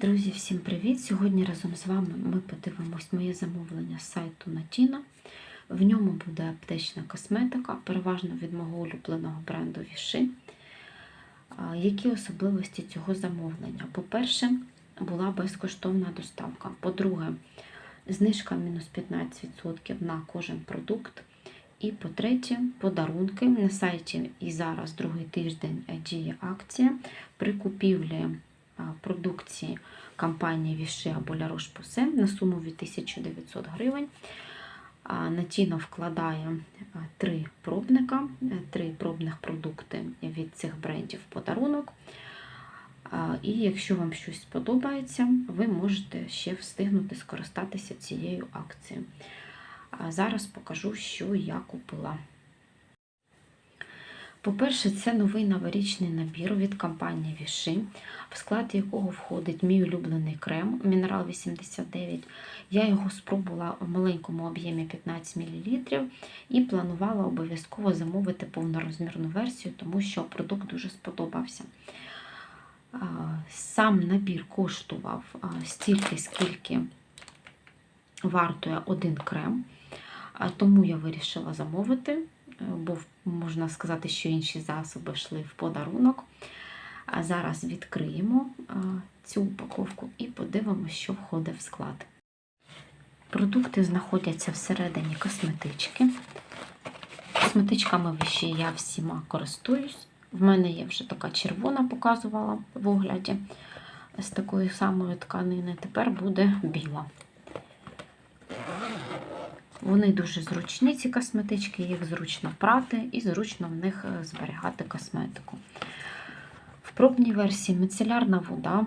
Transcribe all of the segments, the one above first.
Друзі, всім привіт! Сьогодні разом з вами ми подивимось моє замовлення з сайту Натіна. В ньому буде аптечна косметика, переважно від мого улюбленого бренду Віши. Які особливості цього замовлення? По-перше, була безкоштовна доставка. По-друге, знижка мінус 15% на кожен продукт. І по-третє, подарунки. На сайті і зараз другий тиждень діє акція при купівлі продукції компанії Віши або La Roche-Posay на суму від 1900 гривень. А, Натіно вкладає три пробника, е, три пробних продукти від цих брендів подарунок. І якщо вам щось сподобається, ви можете ще встигнути скористатися цією акцією. Зараз покажу, що я купила. По-перше, це новий новорічний набір від компанії Віши, в склад якого входить мій улюблений крем Мінерал 89. Я його спробувала в маленькому об'ємі 15 мл і планувала обов'язково замовити повнорозмірну версію, тому що продукт дуже сподобався. Сам набір коштував стільки, скільки вартує один крем, тому я вирішила замовити бо можна сказати, що інші засоби йшли в подарунок. А зараз відкриємо цю упаковку і подивимося, що входить в склад. Продукти знаходяться всередині косметички. Косметичками вищі я всіма користуюсь. В мене є вже така червона, показувала в огляді з такої самої тканини. Тепер буде біла. Вони дуже зручні, ці косметички, їх зручно прати і зручно в них е, зберігати косметику. В пробній версії мицелярна вода,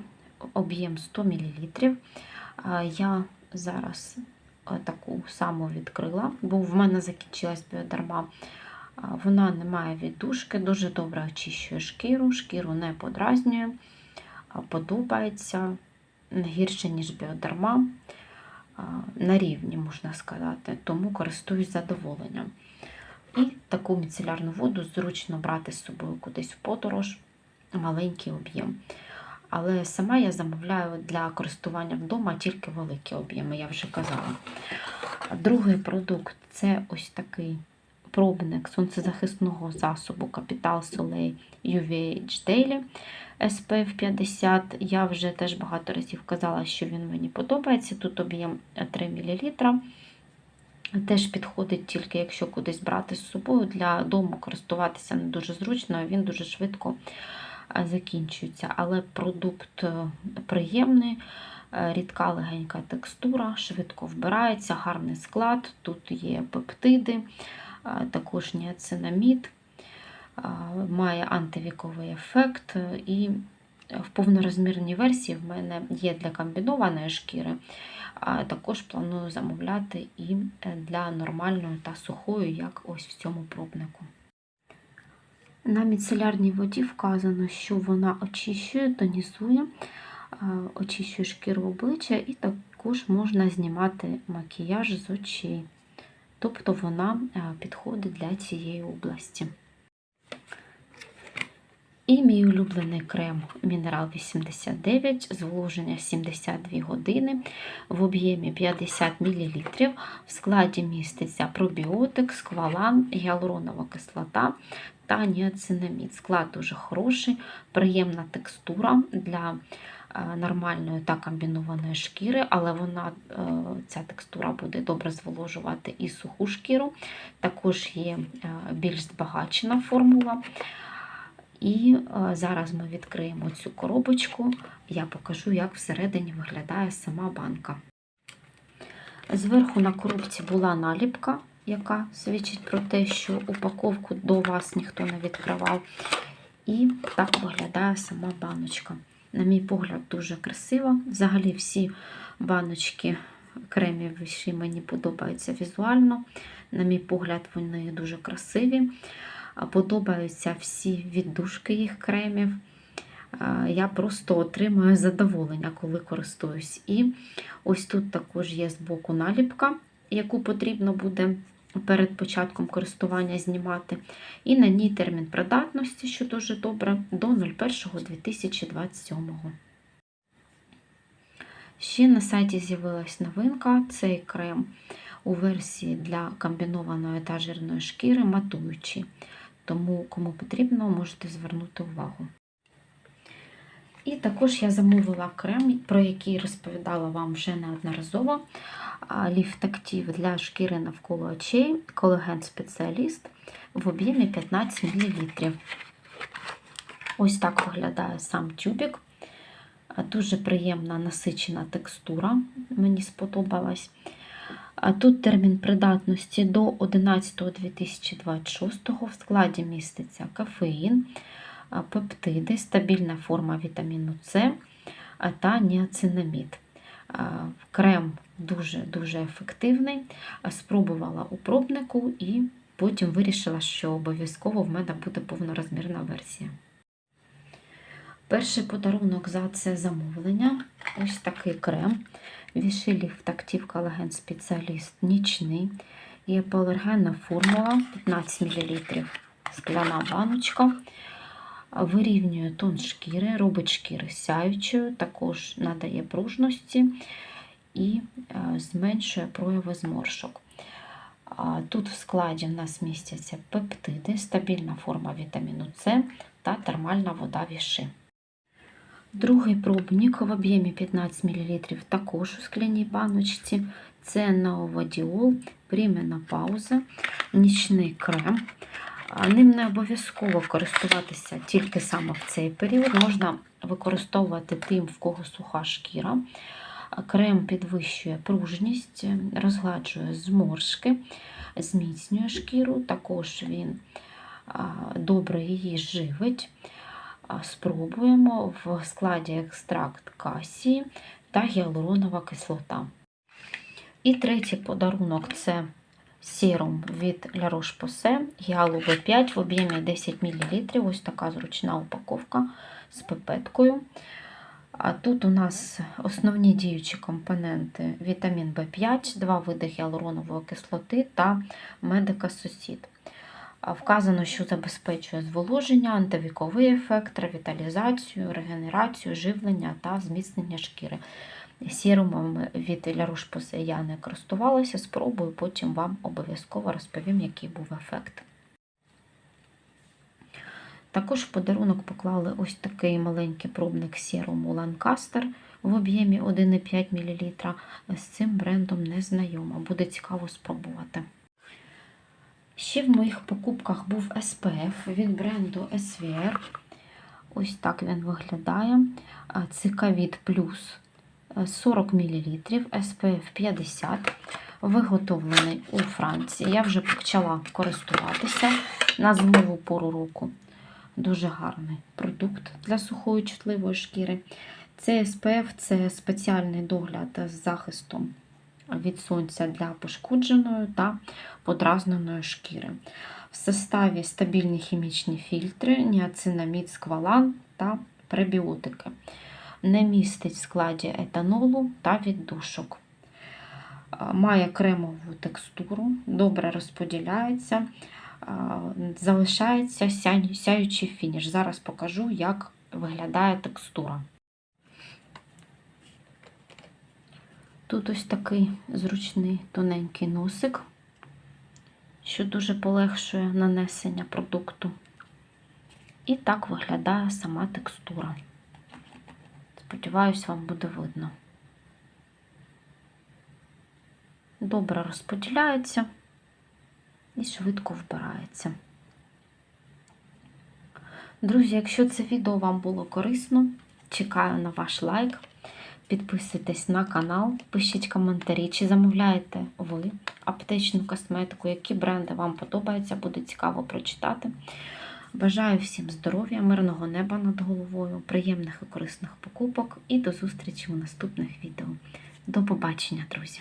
об'єм 100 мл. Я зараз е, таку саму відкрила, бо в мене закінчилась біодарма. Вона не має віддушки, дуже добре очищує шкіру, шкіру не подразнює, подобається не гірше, ніж біодарма на рівні, можна сказати, тому користуюсь задоволенням. І таку міцелярну воду зручно брати з собою кудись в подорож, маленький об'єм. Але сама я замовляю для користування вдома тільки великі об'єми, я вже казала. Другий продукт це ось такий пробник сонцезахисного засобу Capital Soleil UVH Daily SPF 50. Я вже теж багато разів казала, що він мені подобається. Тут об'єм 3 мл. Теж підходить тільки, якщо кудись брати з собою. Для дому користуватися не дуже зручно, він дуже швидко закінчується. Але продукт е, приємний, е, рідка легенька текстура, швидко вбирається, гарний склад, тут є пептиди, також ніацинамід має антивіковий ефект, і в повнорозмірній версії в мене є для комбінованої шкіри, а також планую замовляти і для нормальної та сухої, як ось в цьому пробнику. На міцелярній воді вказано, що вона очищує, тонізує, очищує шкіру обличчя, і також можна знімати макіяж з очей. Тобто вона підходить для цієї області. І мій улюблений крем Мінерал 89, зволоження 72 години в об'ємі 50 мл. В складі міститься пробіотик, сквалан, гіалуронова кислота та ніацинамід. Склад дуже хороший, приємна текстура для нормальної та комбінованої шкіри, але вона, е, ця текстура буде добре зволожувати і суху шкіру. Також є е, більш збагачена формула. І е, зараз ми відкриємо цю коробочку, я покажу, як всередині виглядає сама банка. Зверху на коробці була наліпка, яка свідчить про те, що упаковку до вас ніхто не відкривав. І так виглядає сама баночка. На мій погляд, дуже красива. Взагалі, всі баночки кремів виші мені подобаються візуально. На мій погляд, вони дуже красиві подобаються всі віддушки їх кремів. Я просто отримую задоволення, коли користуюсь. І ось тут також є з боку наліпка, яку потрібно буде перед початком користування знімати. І на ній термін придатності, що дуже добре, до 01.2027. Ще на сайті з'явилась новинка. Цей крем у версії для комбінованої та жирної шкіри матуючий. Тому, кому потрібно, можете звернути увагу. І також я замовила крем, про який розповідала вам вже неодноразово. Ліфт актив для шкіри навколо очей, колаген спеціаліст в об'ємі 15 мл. Ось так виглядає сам тюбик. Дуже приємна насичена текстура, мені сподобалась. Тут термін придатності до 11.2026 в складі міститься кофеїн, пептиди, стабільна форма вітаміну С та ніацинамід. Крем дуже-дуже ефективний. Спробувала у пробнику і потім вирішила, що обов'язково в мене буде повнорозмірна версія. Перший подарунок за це замовлення. Ось такий крем. Вішилів тактів колаген спеціаліст нічний. Є полергенна формула 15 мл. Скляна баночка. Вирівнює тон шкіри, робить шкіри сяючою, також надає пружності і зменшує прояви зморшок. Тут в складі в нас містяться пептиди, стабільна форма вітаміну С та термальна вода віши. Другий пробник в об'ємі 15 мл також у скляній баночці. Це Новодіол, пауза, нічний крем. Ним не обов'язково користуватися тільки саме в цей період. Можна використовувати тим, в кого суха шкіра. Крем підвищує пружність, розгладжує зморшки, зміцнює шкіру, також він добре її живить. Спробуємо в складі екстракт касії та гіалуронова кислота. І третій подарунок це серум від La Roche-Posay Гіалу В5 в об'ємі 10 мл. Ось така зручна упаковка з пипеткою. А тут у нас основні діючі компоненти: вітамін В5, два види гіалуронової кислоти та медикасусід. Вказано, що забезпечує зволоження, антивіковий ефект, ревіталізацію, регенерацію, живлення та зміцнення шкіри. Сірумом від La Roche-Posay я не користувалася, спробую, потім вам обов'язково розповім, який був ефект. Також в подарунок поклали ось такий маленький пробник сіруму Lancaster в об'ємі 1,5 мл. З цим брендом не знайома, буде цікаво спробувати. Ще в моїх покупках був SPF від бренду SVR. Ось так він виглядає. Цикавід плюс 40 мл, SPF 50 виготовлений у Франції. Я вже почала користуватися на зимову пору року. Дуже гарний продукт для сухої чутливої шкіри. Цей SPF це спеціальний догляд з захистом від сонця для пошкодженої та подразненої шкіри. В составі стабільні хімічні фільтри, ніацинамід, сквалан та пребіотики. Не містить в складі етанолу та віддушок. Має кремову текстуру, добре розподіляється, залишається сяючий фініш. Зараз покажу, як виглядає текстура. Тут ось такий зручний тоненький носик, що дуже полегшує нанесення продукту. І так виглядає сама текстура. Сподіваюсь, вам буде видно. Добре розподіляється і швидко вбирається. Друзі, якщо це відео вам було корисно, чекаю на ваш лайк. Підписуйтесь на канал, пишіть коментарі, чи замовляєте ви аптечну косметику, які бренди вам подобаються, буде цікаво прочитати. Бажаю всім здоров'я, мирного неба над головою, приємних і корисних покупок і до зустрічі у наступних відео. До побачення, друзі!